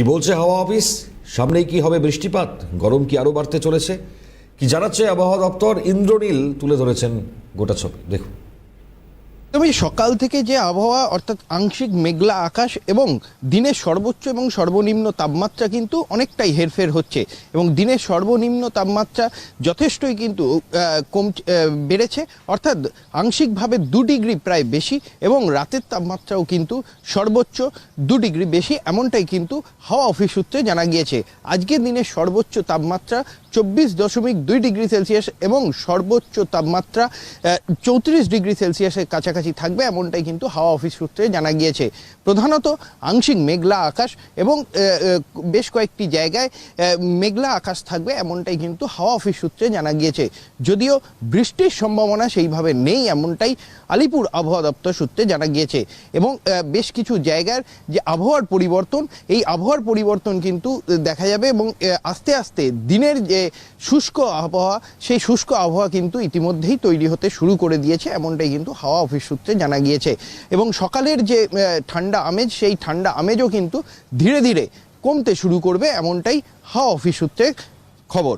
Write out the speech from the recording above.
কি বলছে হাওয়া অফিস? সামনেই কি হবে বৃষ্টিপাত? গরম কি আরও বাড়তে চলেছে? কি জানাচ্ছে আবহাওয়া দপ্তর? ইন্দ্রনীল তুলে ধরেছেন গোটা ছবি। দেখুন। তবে সকাল থেকে যে আবহাওয়া, অর্থাৎ আংশিক মেঘলা আকাশ এবং দিনের সর্বোচ্চ এবং সর্বনিম্ন তাপমাত্রা কিন্তু অনেকটাই হেরফের হচ্ছে এবং দিনের সর্বনিম্ন তাপমাত্রা যথেষ্টই কিন্তু কম বেড়েছে। অর্থাৎ আংশিকভাবে দু ডিগ্রি প্রায় বেশি এবং রাতের তাপমাত্রাও কিন্তু সর্বোচ্চ দু ডিগ্রি বেশি। এমনটাই কিন্তু হাওয়া অফিস সূত্রে জানা গিয়েছে। আজকের দিনের সর্বোচ্চ তাপমাত্রা চব্বিশ দশমিক দুই ডিগ্রি সেলসিয়াস এবং সর্বোচ্চ তাপমাত্রা চৌত্রিশ ডিগ্রি সেলসিয়াসের কাছাকাছি থাকবে এমনটাই কিন্তু হাওয়া অফিস সূত্রে জানা গিয়েছে। প্রধানত আংশিক মেঘলা আকাশ এবং বেশ কয়েকটি জায়গায় মেঘলা আকাশ থাকবে এমনটাই কিন্তু হাওয়া অফিস সূত্রে জানা গিয়েছে। যদিও বৃষ্টির সম্ভাবনা সেইভাবে নেই এমনটাই আলিপুর আবহাওয়া দপ্তর সূত্রে জানা গিয়েছে এবং বেশ কিছু জায়গার যে আবহাওয়ার পরিবর্তন, এই আবহাওয়ার পরিবর্তন কিন্তু দেখা যাবে এবং আস্তে আস্তে দিনের যে শুষ্ক আবহাওয়া, সেই শুষ্ক আবহাওয়া কিন্তু ইতিমধ্যেই তৈরি হতে শুরু করে দিয়েছে, এমনটাই কিন্তু হাওয়া অফিস সূত্রে জানা গিয়েছে। এবং সকালের যে ঠান্ডা আমেজ, সেই ঠান্ডা আমেজও কিন্তু ধীরে ধীরে কমতে শুরু করবে, এমনটাই হাওয়া অফিস সূত্রে খবর।